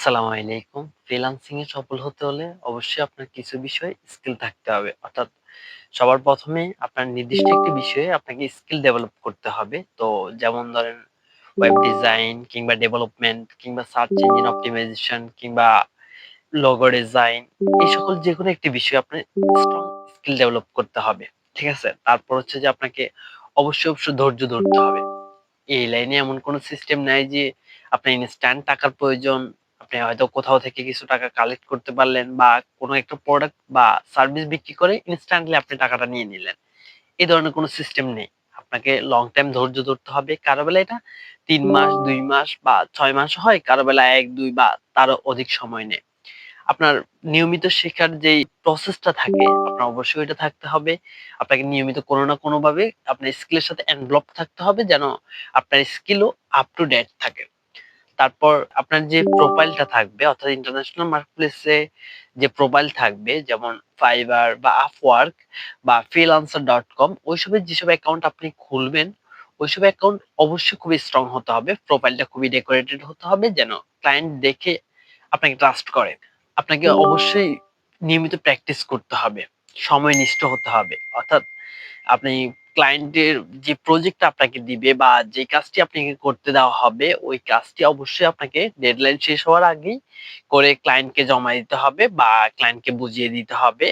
আসসালামু আলাইকুম। ফ্রিল্যান্সিং এ সফল হতে হলে অবশ্যই আপনার কিছু বিষয় স্কিল থাকতে হবে। অর্থাৎ সবার ১ম এ আপনার নির্দিষ্ট একটি বিষয়ে আপনাকে স্কিল ডেভেলপ করতে হবে। তো যেমন ধরেন ওয়েব ডিজাইন কিংবা ডেভেলপমেন্ট কিংবা সার্চ ইঞ্জিন অপটিমাইজেশন কিংবা লোগো ডিজাইন এই সকল যেকোনো একটি বিষয়ে স্ট্রং স্কিল ডেভেলপ করতে হবে। ঠিক আছে? তারপর হচ্ছে যে আপনাকে অবশ্যই, অবশ্যই ধৈর্য ধরতে হবে। এই লাইনে এমন কোন সিস্টেম নাই যে আপনার ইনস্ট্যান্ট টাকার প্রয়োজন। আপনি হয়তো কোথাও থেকে কিছু টাকা কালেক্ট করতে পারলেন বা কোন একটা প্রোডাক্ট বা সার্ভিস বিক্রি করে ইনস্ট্যান্টলি আপনি টাকাটা নিয়ে নিলেন। এ ধরনের কোন সিস্টেম নেই। আপনাকে লং টাইম ধৈর্য ধরতে হবে। কারও বেলা এটা তিন মাস, দুই মাস বা ছয় মাস হয়। কারও বেলা এক দুই বা তারও অধিক সময় নেয়। আপনার নিয়মিত শেখার যেই প্রসেসটা থাকে আপনার অবশ্যই এটা থাকতে হবে। আপনাকে নিয়মিত কোনো না কোনোভাবে আপনার স্কিলের সাথে এনভলভ থাকতে হবে যেন আপনার স্কিলও আপ টু ডেট থাকে। তারপর আপনার যে প্রোফাইলটা থাকবে অর্থাৎ ইন্টারন্যাশনাল মার্কেটপ্লেসে যে প্রোফাইল থাকবে যেমন ফাইবার বা Upwork বা freelancer.com ওইসবের যেসব অ্যাকাউন্ট আপনি খুলবেন, ওইসব অ্যাকাউন্ট অবশ্যই খুবই স্ট্রং হতে হবে। প্রোফাইলটা খুবই ডেকোরেটেড হতে হবে যেন ক্লায়েন্ট দেখে আপনাকে ট্রাস্ট করে। আপনাকে অবশ্যই নিয়মিত প্র্যাকটিস করতে হবে। সময় নিষ্ঠ হতে হবে। অর্থাৎ আপনি ক্লায়েন্টের যে প্রজেক্ট আপনাকে দিবে বা যে কাজটি আপনাকে করতে দেওয়া হবে, ওই কাজটি অবশ্যই আপনাকে ডেডলাইন শেষ হওয়ার আগেই করে ক্লায়েন্টকে জমা দিতে হবে বা ক্লায়েন্টকে বুঝিয়ে দিতে হবে।